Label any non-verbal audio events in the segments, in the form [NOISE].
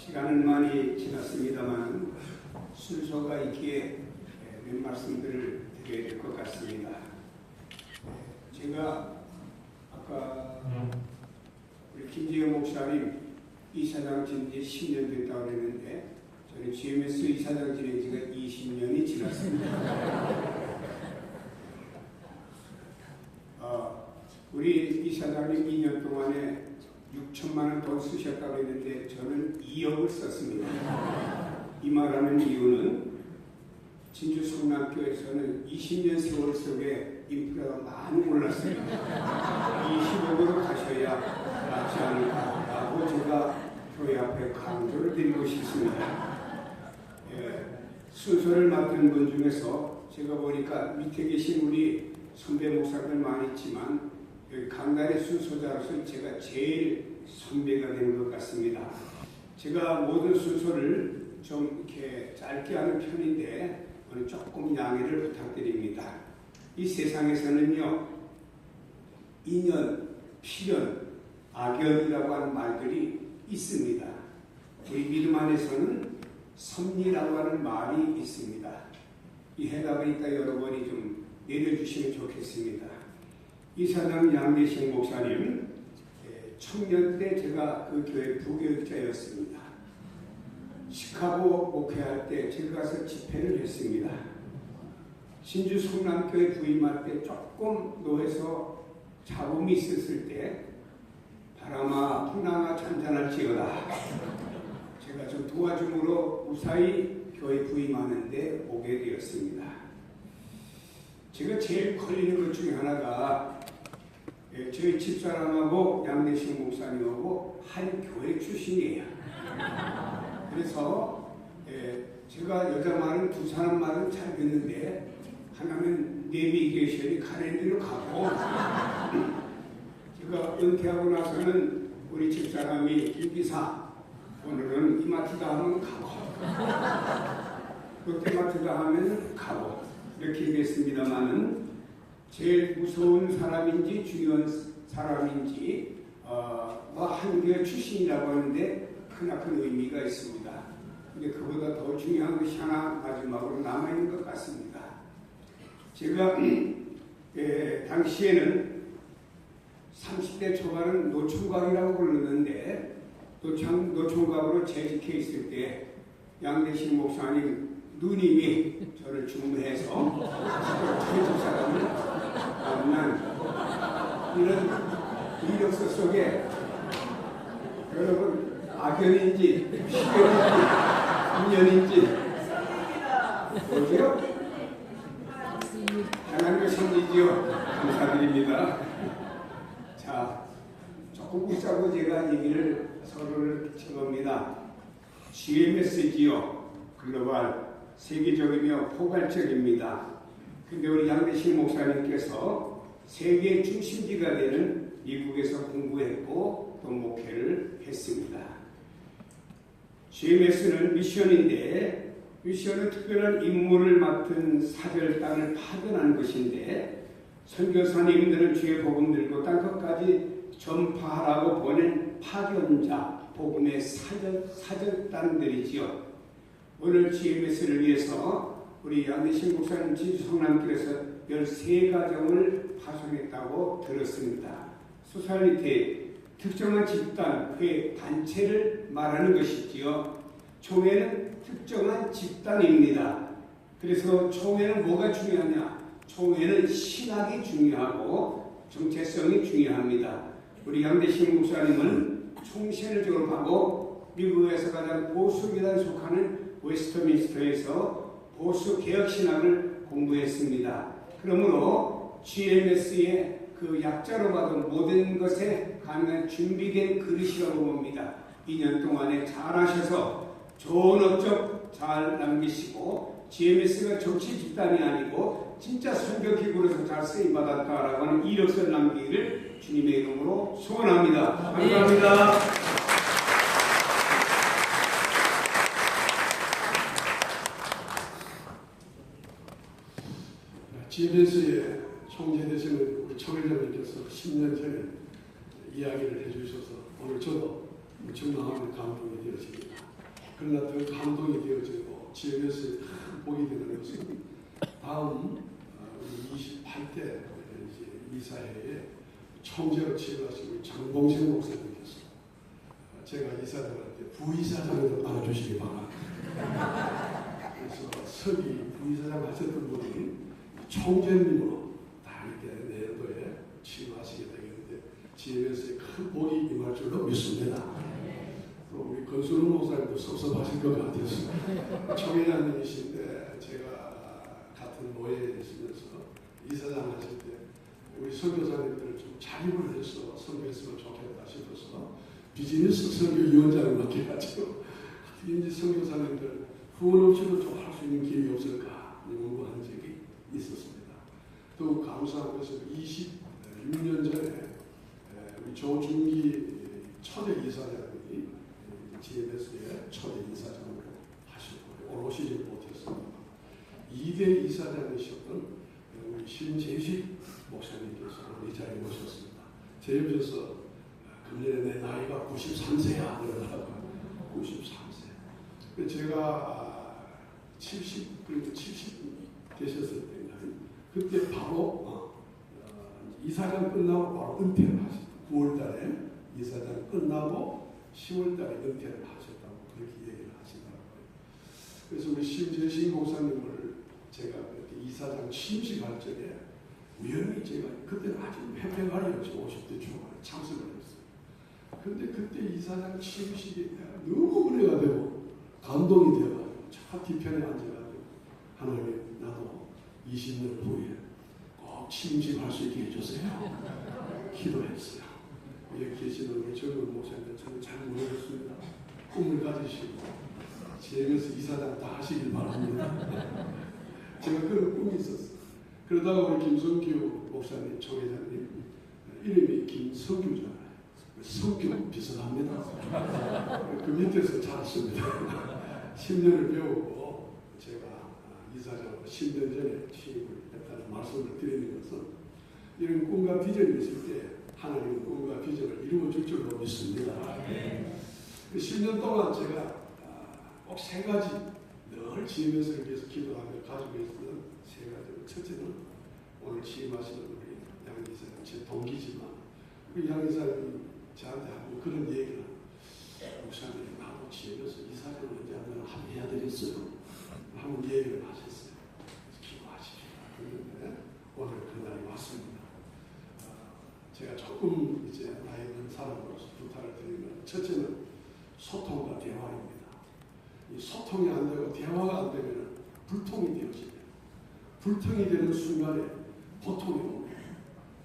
시간은 많이 지났습니다만 순서가 있기에 몇 말씀들을 드려야 될 것 같습니다. 제가 아까 우리 김재현 목사님 이사장 진지 10년 됐다고 그랬는데 저는 GMS 이사장 지낸 지가 20년이 지났습니다. 어, 우리 이사장님 2년 동안에 6천만 원 돈 쓰셨다고 했는데 저는 2억을 썼습니다. 이 말하는 이유는 진주 성남교에서는 20년 세월 속에 인프라가 많이 올랐습니다. 20억으로 가셔야 낫지 않을까라고 제가 교회 앞에 강조를 드리고 싶습니다. 예, 순서를 맡은 분 중에서 제가 보니까 밑에 계신 우리 선배 목사들 많이 있지만 강단의 순서자로서 제가 제일 선배가 되는 것 같습니다. 제가 모든 순서를 좀 이렇게 짧게 하는 편인데 오늘 조금 양해를 부탁드립니다. 이 세상에서는요, 인연, 필연, 악연이라고 하는 말들이 있습니다. 우리 믿음 안에서는 섭리라고 하는 말이 있습니다. 이 이따 여러분이 좀 내려주시면 좋겠습니다. 이사장 양대식 목사님, 예, 청년 때 제가 그 교회 부교육자였습니다. 시카고 목회할 때 제가 가서 집회를 했습니다. 신주 성남교회 부임할 때 조금 노해서 잡음이 있었을 때 바람아 풍랑아 잔잔할지어다 제가 좀 도와줌으로 무사히 교회 부임하는데 오게 되었습니다. 제가 제일 걸리는 것 중에 하나가 예, 저희 집사람하고 양대식 목사님하고 한 교회 출신이에요. 그래서 예, 제가 여자 말은 두 사람 말은 잘 듣는데 하나는 내비게이션이 가는 대로 가고 제가 은퇴하고 나서는 우리 집사람이 김기사 오늘은 이마트다 하면 가고 롯데마트다 하면 가고 이렇게 됐습니다만은 제일 무서운 사람인지 중요한 사람인지 어, 뭐 한교회 출신이라고 하는데 크나큰 의미가 있습니다. 근데 그보다 더 중요한 것이 하나 마지막으로 남아있는 것 같습니다. 제가 [CLEARS THROAT] 예, 당시에는 30대 초반은 노총각이라고 부르는데 노총, 노총각으로 재직해 있을 때 양대식 목사님 누님이 저를 중매해서 퇴직 사람을 만난 이런 이력서 속에 여러분 악연인지 희연인지 인연인지 뭐죠? 하나님의 선지지요. 감사드립니다. 자, 조금 웃자고 제가 얘기를 서로를 쳐봅니다. GMS지요. 글로벌 세계적이며 포괄적입니다. 근데 우리 양대식 목사님께서 세계 중심지가 되는 미국에서 공부했고 또 목회를 했습니다. GMS는 미션인데 미션은 특별한 임무를 맡은 사절 땅을 파견한 것인데 선교사님들은 주의 복음 들고 땅 끝까지 전파하라고 보낸 파견자 복음의 사절 사절단들이지요. 오늘 GMS를 위해서 우리 양대신 목사님 진주 성남길에서 13가정을 파송했다고 들었습니다. 소살리티 특정한 집단, 그 단체를 말하는 것이지요. 총회는 특정한 집단입니다. 그래서 총회는 뭐가 중요하냐? 총회는 신학이 중요하고 정체성이 중요합니다. 우리 양대신 목사님은 총신을 졸업하고 미국에서 가장 보수교단 속하는 웨스터민스터에서 보수 개혁 신학을 공부했습니다. 그러므로 GMS의 그 약자로 받은 모든 것에 가능한 준비된 그릇이라고 봅니다. 2년 동안에 잘하셔서 좋은 업적 잘 남기시고 GMS가 정치 집단이 아니고 진짜 선교기구로서 잘 쓰임 받았다라고 하는 이력서를 남기기를 주님의 이름으로 소원합니다. 감사합니다. GBS의 총재 되시는 우리 청회장님께서 10년 전에 이야기를 해주셔서 오늘 저도 무척 마음에 감동이 되었습니다. 그러나 더 감동이 되어지고 큰 복이 되는 것은 다음 어, 우리 28대 이제 이사회에 총재로 취임하신 우리 장봉신 목사님께서 어, 제가 이사장한테 부이사장으로 알아주시기 바랍니다. 그래서 서기 부이사장 하셨던 분이 총재님으로 다 이렇게 내년도에 취임하시게 되겠는데 GMS에 큰 복이 임할 줄로 믿습니다. 또 우리 건수로 목사님도 섭섭하실 것 같아서 총회장님이신데 제가 같은 노예에 있으면서 이사장 하실 때 우리 선교사님들을 좀 자립을 해서 선교했으면 좋겠다 싶어서 비즈니스 선교위원장을 맡겨가지고 [LAUGHS] 어떻게 선교사님들 후원 없이도 좀 할 수 있는 길이 없을까 연구한 적이 있었습니다. 또 것은 26년 전에 에, 우리 조중기 초대 이사장이 GMS의 초대 이사장으로 하셨고 오롯이 못했습니다. 2대 이사장이셨던 우리 신재식 목사님께서 이 자리에 오셨습니다. 제 옆에서 금년에 내 나이가 93세야 그러더라고요. 93세. 제가 70, 그래도 70 되셨을 때인가 그때 바로 이사장 끝나고 바로 은퇴를 하셨다. 9월 달에 이사장 끝나고 10월 달에 은퇴를 하셨다고 그렇게 얘기를 하시더라고요. 그래서 우리 심재신 목사님을 제가 이사장 취임식 할 적에 우연히 제가 그때는 아주 팽팽하리였죠. 50대 중반에 참석을 했어요. 근데 그때 이사장 취임식이 너무 은혜가 되고 감동이 되어가지고 차 뒤편에 앉아가지고 하나님 나도 20년 후에 꼭 취임식 할수 있게 해주세요. 기도했어요. 여기 계시는 우리 젊은 목사님들 저는 잘 모르겠습니다. 꿈을 가지시고 지역에서 이사장 다 하시길 바랍니다. 제가 그런 꿈이 있었어요. 그러다가 우리 김성규 목사님, 총회장님 이름이 김성규잖아요. 성규 비슷합니다. 그 밑에서 자랐습니다. [LAUGHS] 10년을 배우고 제가 이사장으로 10년 전에 취임을 말씀을 드리는 것은 이런 꿈과 비전이 있을 때 하나님은 꿈과 비전을 이루어 줄 줄로 믿습니다. 그 10년 동안 제가 꼭 세 가지 늘 지으면서 위해서 기도하며 가지고 있었던 세 가지. 첫째는 오늘 취임하시는 우리 양 이사님 제 동기지만 우리 양 이사님이 저한테 하고 그런 얘기를 목사님 나도 지으면서 이사님 언제 한번 합의해야 되겠어요. 한번 얘기를 하셨어요. 그래서 기도하십시오. 그런데 오늘 그날이 왔습니다. 아, 제가 조금 이제 나이 있는 사람으로서 부탁을 드리면 첫째는 소통과 대화입니다. 이 소통이 안 되고 대화가 안 되면 불통이 되어집니다. 불통이 되는 순간에 고통이 옵니다.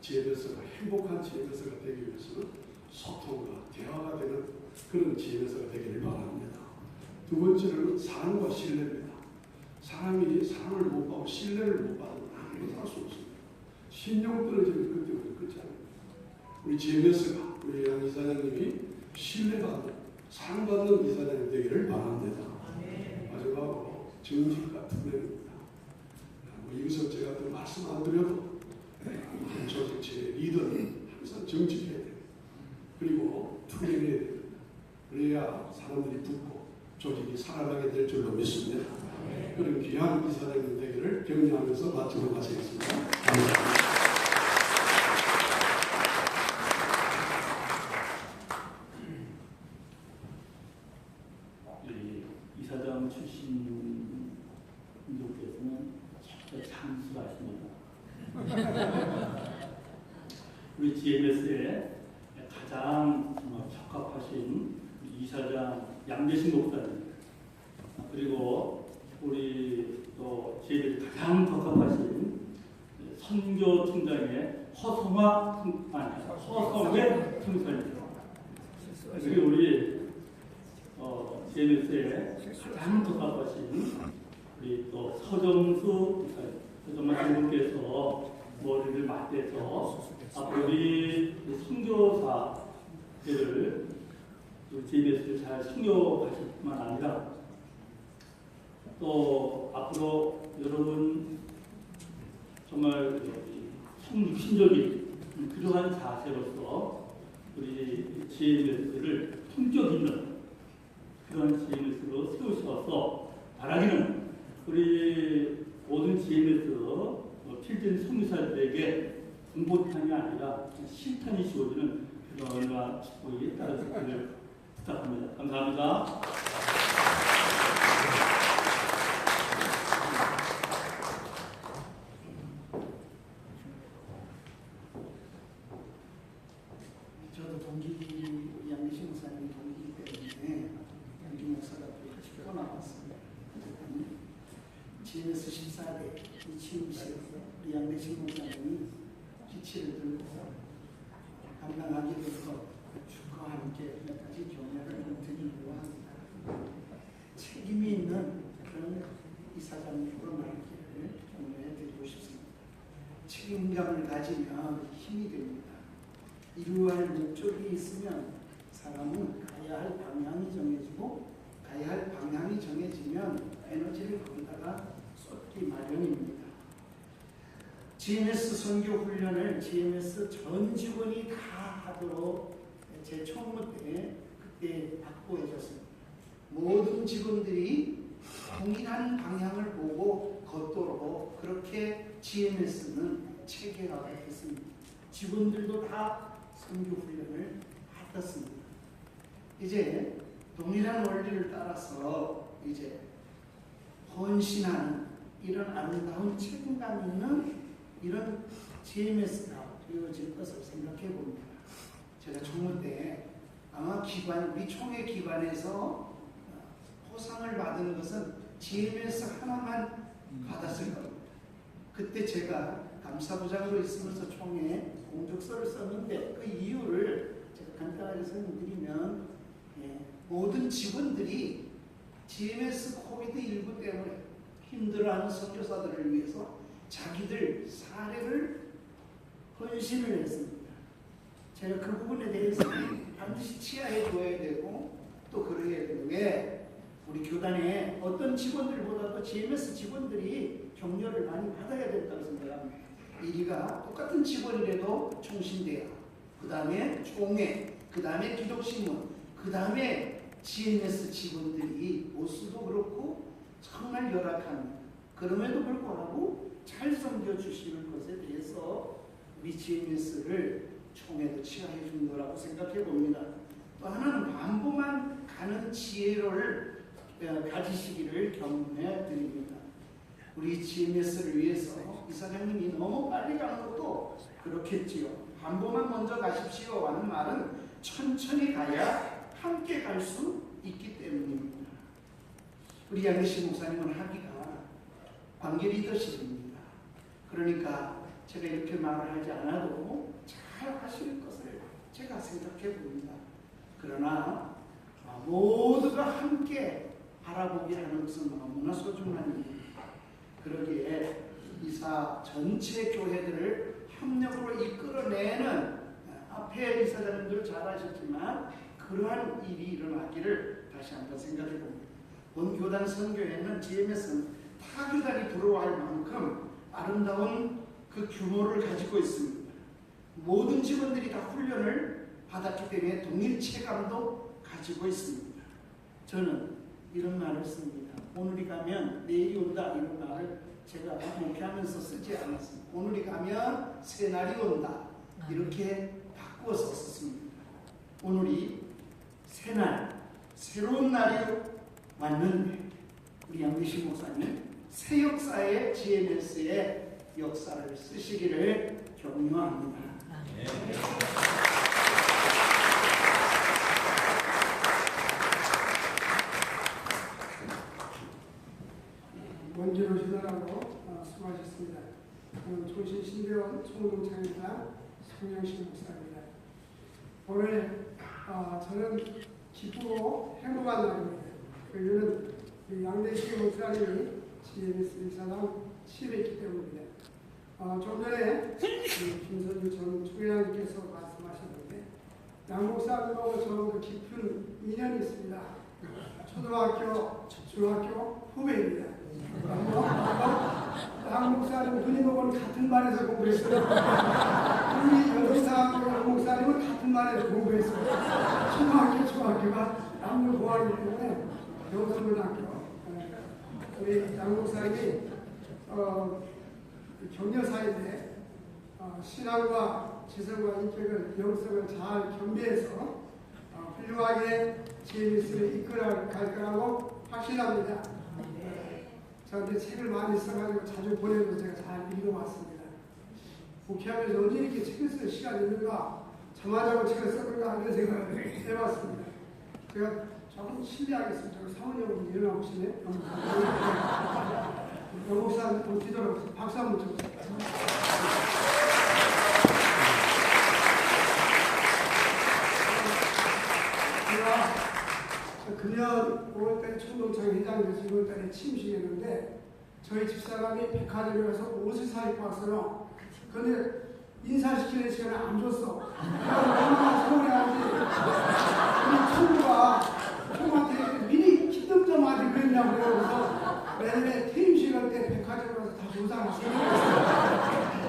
지혜배서가 행복한 지혜배서가 되기 위해서는 소통과 대화가 되는 그런 지혜배서가 되기를 바랍니다. 두 번째로는 사랑과 신뢰입니다. 사람이 사랑을 못 받고 신뢰를 못 받으면 아무것도 할수 없습니다. 신용 떨어지면 그때부터 끝장입니다. 우리 지혜배서가 우리 양 이사장님이 신뢰받는 사랑받는 이사장이 되기를 바랍니다. 마지막으로 정직과 투명입니다. 뭐 이것은 제가 또 말씀 안 드려도 한 조직체의 리더는 항상 정직해야 돼요. 그리고 투명해야 돼요. 그래야 사람들이 붙고 조직이 살아나게 될 줄로 믿습니다. 그런 귀한 이사장님 되기를 격려하면서 마치도록 하시겠습니다. 감사합니다. 우리 이사장 출신 분들께서는 진짜 장수하십니다. 우리 GMS에 가장 정말 적합하신 우리 이사장 양대신 목사님 그리고 우리 또 GMS 가장 적합하신 선교 팀장의 허성화 팀- 아니 허성의 팀장입니다. 그리고 우리 어, GMS에 가장 적합하신 우리 또 서정수 서정만 장군께서 머리를 맞대서 앞으로 우리 선교사들을 우리 GMS를 잘 선교하실 뿐만 아니라 또 앞으로 여러분 정말 성육신적인 그러한 자세로서 우리 GMS를 품격 있는 그런 GMS로 세우셔서 바라기는 우리 모든 GMS 어, 필진 성교사들에게 공보탄이 아니라 실탄이 지워지는 그런 축복이 따르시기를 부탁합니다. 감사합니다. 저도 동기 양미신 목사님이 동기이기 때문에 양기 목사가 또 찍고 나왔습니다. GMS 14대 이치음식 우리 양미신 목사님이 기치를 들고 감당하기로서 주과 함께 몇 가지 교훈을 드리려고 합니다. 책임이 있는 그런 이사장님으로 말기를 격려해 드리고 싶습니다. 책임감을 가지면 힘이 됩니다. 이루어야 할 목적이 있으면 사람은 가야 할 방향이 정해지고 가야 할 방향이 정해지면 에너지를 거기다가 쏟기 마련입니다. GMS 선교 훈련을 GMS 전 직원이 다 하도록 제 총무 때 그때 확보해줬습니다. 모든 직원들이 동일한 방향을 보고 걷도록 그렇게 GMS는 체계화가 됐습니다. 직원들도 다 선교 훈련을 받았습니다. 이제 동일한 원리를 따라서 이제 헌신하는 이런 아름다운 책임감 있는 이런 GMS가 되어질 것을 생각해 봅니다. 제가 총무 때 아마 기관 우리 총회 기관에서 포상을 받은 것은 GMS 하나만 받았을 겁니다. 그때 제가 감사부장으로 있으면서 총회 공적서를 썼는데 그 이유를 제가 간단하게 설명드리면 예, 모든 직원들이 GMS 코비드 19 때문에 힘들어하는 선교사들을 위해서 자기들 사례를 헌신을 했습니다. 제가 그 부분에 대해서 반드시 치하해 줘야 되고 또 그래야 왜 우리 교단에 어떤 직원들보다도 GMS 직원들이 격려를 많이 받아야 된다고 생각합니다. 이리가 똑같은 직원이라도 총신대야, 그 다음에 총회, 그 다음에 기독신문, 그 다음에 GMS 직원들이 모습도 그렇고 정말 열악합니다. 그럼에도 불구하고 잘 섬겨주시는 것에 대해서 우리 GMS를 총회도 치하해 준 거라고 생각해 봅니다. 또 하나는 반복만 가는 지혜를 어, 가지시기를 격려해 드립니다. 우리 GMS를 위해서 이사장님이 너무 빨리 가는 것도 그렇겠지요. 반복만 먼저 가십시오 하는 말은 천천히 가야 함께 갈 수 있기 때문입니다. 우리 양대식 목사님은 하기가 관계 리더십입니다. 그러니까 제가 이렇게 말을 하지 않아도 잘 하실 것을 제가 생각해 봅니다. 그러나 아, 모두가 함께 바라보게 하는 것은 너무나 소중한 일입니다. 그러기에 이사 전체 교회들을 협력으로 이끌어내는 앞에 이사장님들 잘하셨지만 그러한 일이 일어나기를 다시 한번 생각해 봅니다. 본 교단 선교회는 GMS는 타 교단이 부러워할 만큼 아름다운 그 규모를 가지고 있습니다. 모든 직원들이 다 훈련을 받았기 때문에 동일 체감도 가지고 있습니다. 저는 이런 말을 씁니다. 오늘이 가면 내일이 온다 이런 말을 제가 목회하면서 쓰지 않았습니다. 오늘이 가면 새날이 온다 이렇게 바꾸어서 썼습니다. 오늘이 새날, 새로운 날이 왔는데 우리 양미신 목사님 새 역사의 GMS의 역사를 쓰시기를 격려합니다. 먼저 오시더라고 어, 수고하셨습니다. 저는 조신 신대원 총동창입니다. 송영신 목사입니다. 오늘 어, 저는 기쁘고 행복한 날입니다. 그이 양대식 목사님이 GMS 이사장 취임했기 때문입니다. 어, 좀 전에 이 김선주 전 총회장님께서 말씀하셨는데 양 목사님하고 저하고 깊은 인연이 있습니다. 초등학교, 중학교 후배입니다. 양 목사님, 누님하고는 같은 반에서 공부했어요. 우리 여동생하고 양 목사님은 같은 반에서 공부했어요. 초등학교, 중학교가 남녀 보안이기 때문에 영성고등학교 예, 우리 양 목사님이 어, 격려사인데 어, 신앙과 지성과 인격을 영성을 잘 겸비해서 어, 훌륭하게 GMS를 이끌어 갈 거라고 확신합니다. 저한테 책을 많이 써가지고 자주 보내서 제가 잘 읽어왔습니다. 목회하면서 언제 이렇게 책을 쓸 시간이 있는가 잠하자고 책을 썼는가 이런 생각을 해봤습니다. 제가 조금 실례하겠습니다. 저기 사모님은 일어나보시네. 영목사 좀 뒤돌아보세요. 박수 한번 쳐주세요. 제가 금년 5월달에 총동창 회장돼서 6월달에 취임식했는데 저희 집사람이 백화점에 가서 옷을 사 입고 왔어요. 근데 인사시키는 시간을 안 줬어. [LAUGHS] 얼마나 서운해하지. 우리 친구가 형한테 미리 기름 좀 하지 그랬냐고 그래서 내년에 퇴임식 할때 백화점 가서 다 보상하시고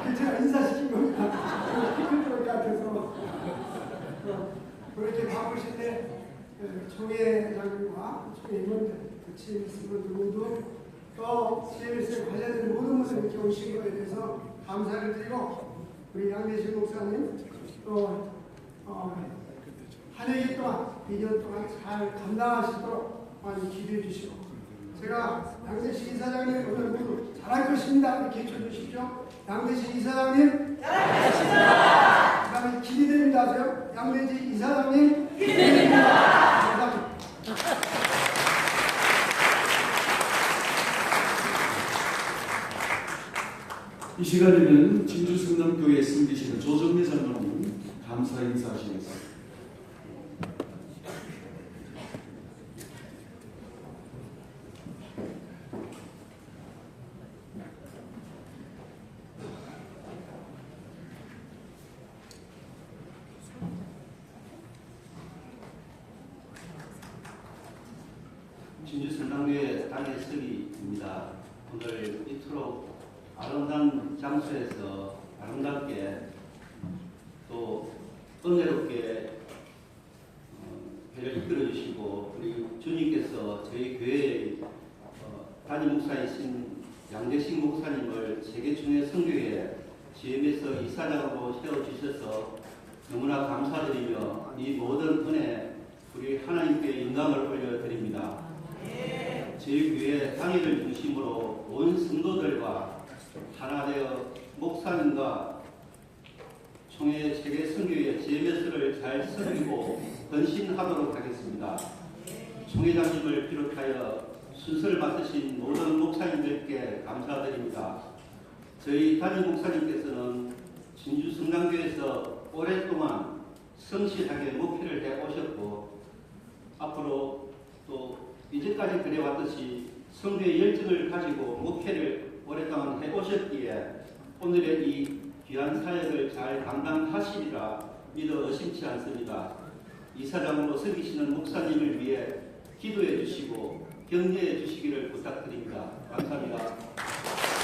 그 제가 인사시킨 겁니다. 것 같아서. 어, 그렇게 바쁘실 때 어, 총회장님과 총회 임원들, 그 분들 모두 또 CMS에 관련된 모든 분들 이렇게 오신 거에 대해서 감사를 드리고 우리 양대실 목사님 또 어, 한 해기 동안 2년 동안 잘 감당하시도록 많이 기도해 주시고 제가 양대식 이사장님 오늘 모두 잘할 것입니다. 이렇게 해주십시오. 양대식 이사장님. 잘할 것입니다 그 다음에 기대됩니다. 하세요? 양대식 이사장님. 기대됩니다. 이 시간에는 진주 성남교회에 섬기시는 조정래 장로님 감사 인사하시겠습니다. 진주 땅의 서기입니다. 오늘 이토록 아름다운 장소에서 아름답게 또 은혜롭게 어, 회를 이끌어 주시고 우리 주님께서 저희 교회의 어, 담임 목사이신 양대식 목사님을 세계 중의 성교회 GM에서 이사장으로 세워주셔서 너무나 감사드리며 이 모든 은혜 우리 하나님께 영광을 올려드립니다. 저희 교회 당일을 중심으로 온 성도들과 하나 되어 목사님과 총회 세계 선교회 GMS를 잘 섬기고 헌신하도록 하겠습니다. 총회장님을 비롯하여 순서를 맡으신 모든 목사님들께 감사드립니다. 저희 담임 목사님께서는 진주 성당교에서 오랫동안 성실하게 목회를 해 오셨고 앞으로 또 이제까지 그래왔듯이 성도의 열정을 가지고 목회를 오랫동안 해오셨기에 오늘의 이 귀한 사역을 잘 감당하시리라 믿어 의심치 않습니다. 이사장으로 섬기시는 목사님을 위해 기도해 주시고 격려해 주시기를 부탁드립니다. 감사합니다.